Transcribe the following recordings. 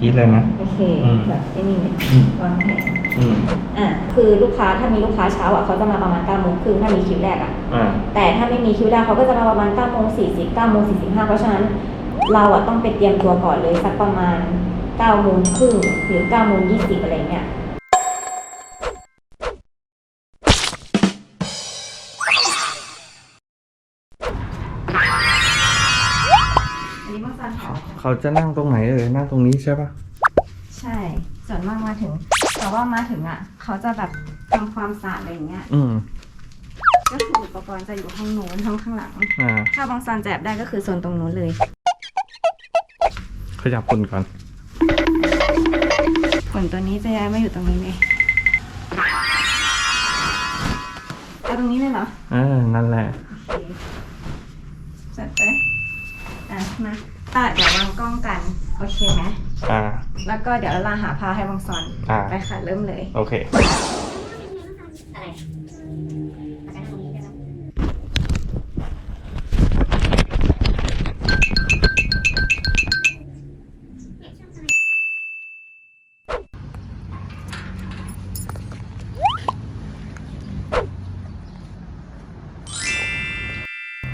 กรีดเลยนะโอเคอืมแบบไอ้นี่เลยอืมวางแผนอืมอะคือลูกค้าถ้ามีลูกค้าเช้าอะเขาจะมาประมาณ9ก้าโมงครึ่งถ้ามีคิวแรกอะอ่าแต่ถ้าไม่มีคิวแรกเขาก็จะมาประมาณ9ก้าโมงสี่สิบเก้าโมงสี่สิบห้าเพราะฉะนั้น เราอะต้องไปเตรียมตัวก่อนเลยสักประมาณ9ก้าโมงครึ่งหรือ9ก้าโมงยี่สิบอะไรเงี้ย เขาจะนั่งตรงไหนเอ่ยนั่งตรงนี้ใช่ปะใช่ส่วนมากมาถึง แต่ว่ามาถึงอะ เขาจะแบบทำความสะอาดอะไรอย่างเงี้ย อืม ก็คืออุปกรณ์จะอยู่ห้องนู้นห้องข้างหลัง อ่า ถ้าบางซันแจบได้ก็คือโซนตรงนู้นเลย ขยับคนก่อน ผลตัวนี้จะย้ายมาอยู่ตรงนี้เลยเอาตรงนี้เลยเหรออ่า นั่นแหละ โอเคจัดไป อะ มา อะเดี๋ยววางกล้องกัน โอเคไหมอ่า แล้วก็เดี๋ยวเราหาผ้าให้บางซอน อ่า ไปค่ะ เริ่มเลย โอเค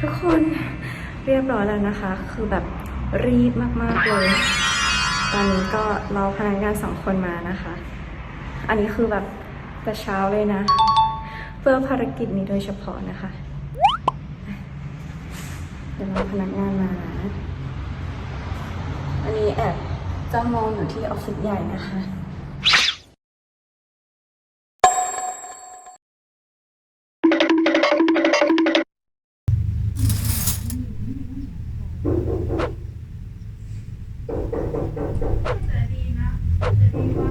ทุกคนเรียบร้อยแล้วนะคะ คือแบบ รีบมากๆเลย ตอนนี้ก็รอพนักงานสองคนมานะคะ อันนี้คือแบบแต่เช้าเลยนะ เพื่อภารกิจนี้โดยเฉพาะนะคะ เดี๋ยวรอพนักงานมานะอันนี้แอบจ้องมองอยู่ที่ออฟฟิศใหญ่นะคะ Thank you.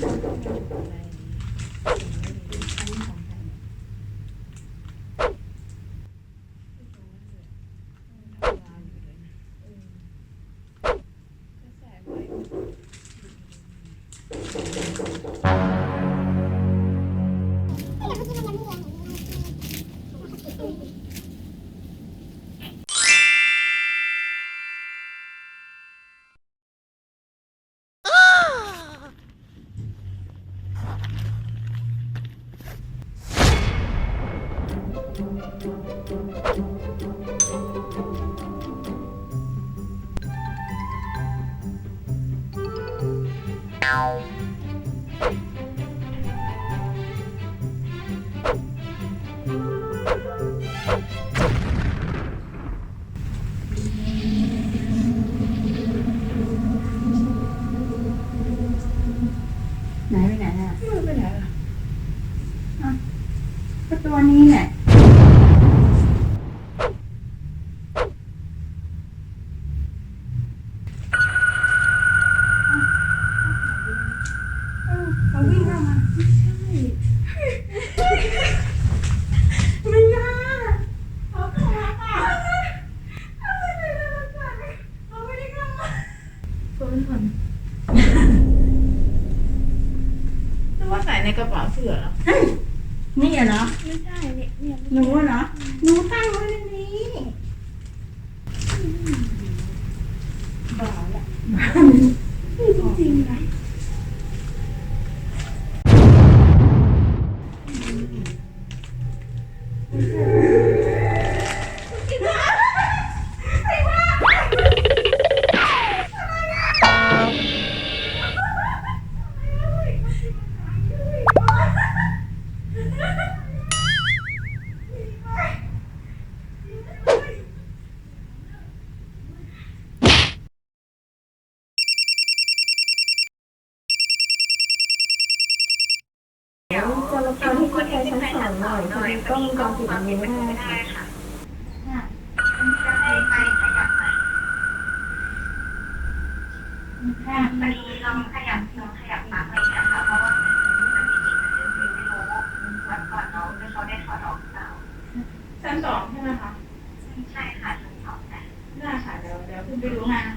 何も。 ฟื้นก่อนนึกว่าใส่ในกระเป๋าเสื้อเหรอ นี่อะเนาะไม่ใช่เนี่ยเนี่ยหนูอะเนาะหนูตั้งไว้ในนี้บ้าละ จะรบกวนให้ขึ้นไปชั้นสองหน่อยพอดีกล้องวงจรปิดมันเยอมากค่ะพอดีลองขยับลองขยับมาอะไรอย่างเงี้ยค่ะเพราะว่ามันมีจิตมันเยอะไม่รู้วันก่อนเราเขาได้ถอดออกเปล่าชั้นสองใช่ไหมคะใช่ค่ะชั้นสองแต่น่าค่ะเดี๋ยวเดี๋ยวคุณไปดูงาน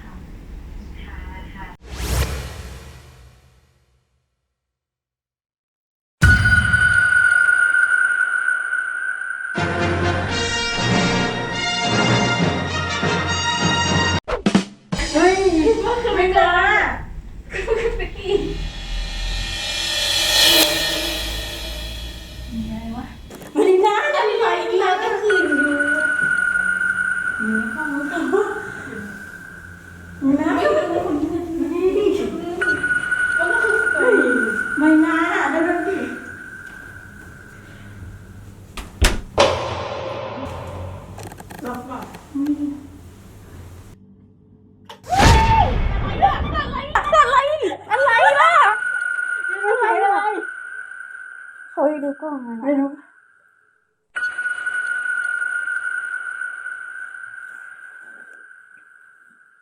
กล้องไม่รู้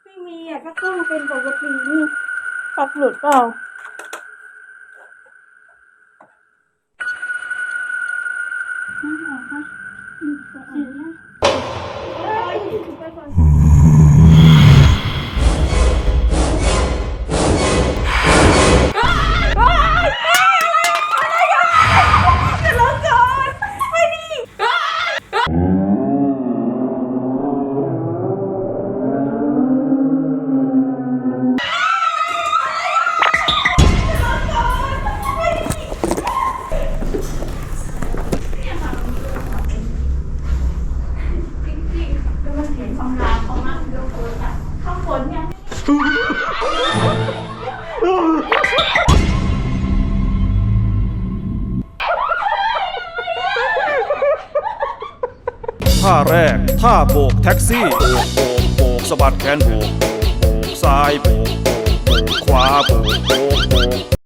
ไม่มีอะก็ต้องเป็นปกตินี่ปักหลุดเปล่า ท่าแรก ท่าโบกแท็กซี่โบกโบกโบกสะบัดแขนโบกโบกโบกซ้ายโบกโบกโบกขวาโบกโบกโบก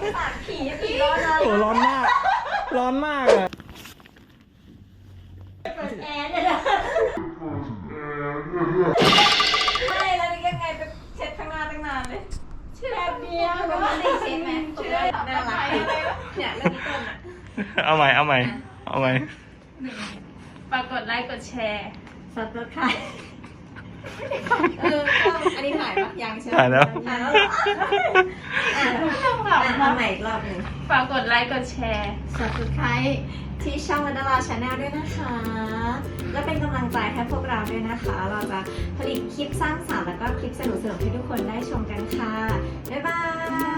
ไม่สงสารผีผีร้อนเลยโอ้ร้อนมาก ร้อนมากอะเปิดแอร์เนี่ยนะไม่แล้วนี่ยังไงไปเช็ดข้างหน้าตั้งนานเลยแบบเดียวปกติเช็ดไหมปกติน่ารักเนี่ยเรื่องนี้ต้นอะเอาใหม่ เอาใหม่ เอาใหม่ฝากกดไลค์กดแชร์สับสไครเออก็อันนี้ถ่ายปะยังใช่ไหมถ่ายแล้วถ่ายแล้วเหรออะ อะทำใหม่อีกรอบหนึ่งฝากกดไลค์กดแชร์ subscribe ที่ช่องวันดาราชาแนลด้วยนะคะ และเป็นกำลังใจให้พวกเราด้วยนะคะ เราจะผลิตคลิปสร้างสรรค์แล้วก็คลิปสนุกๆให้ทุกคนได้ชมกันค่ะ บ๊ายบาย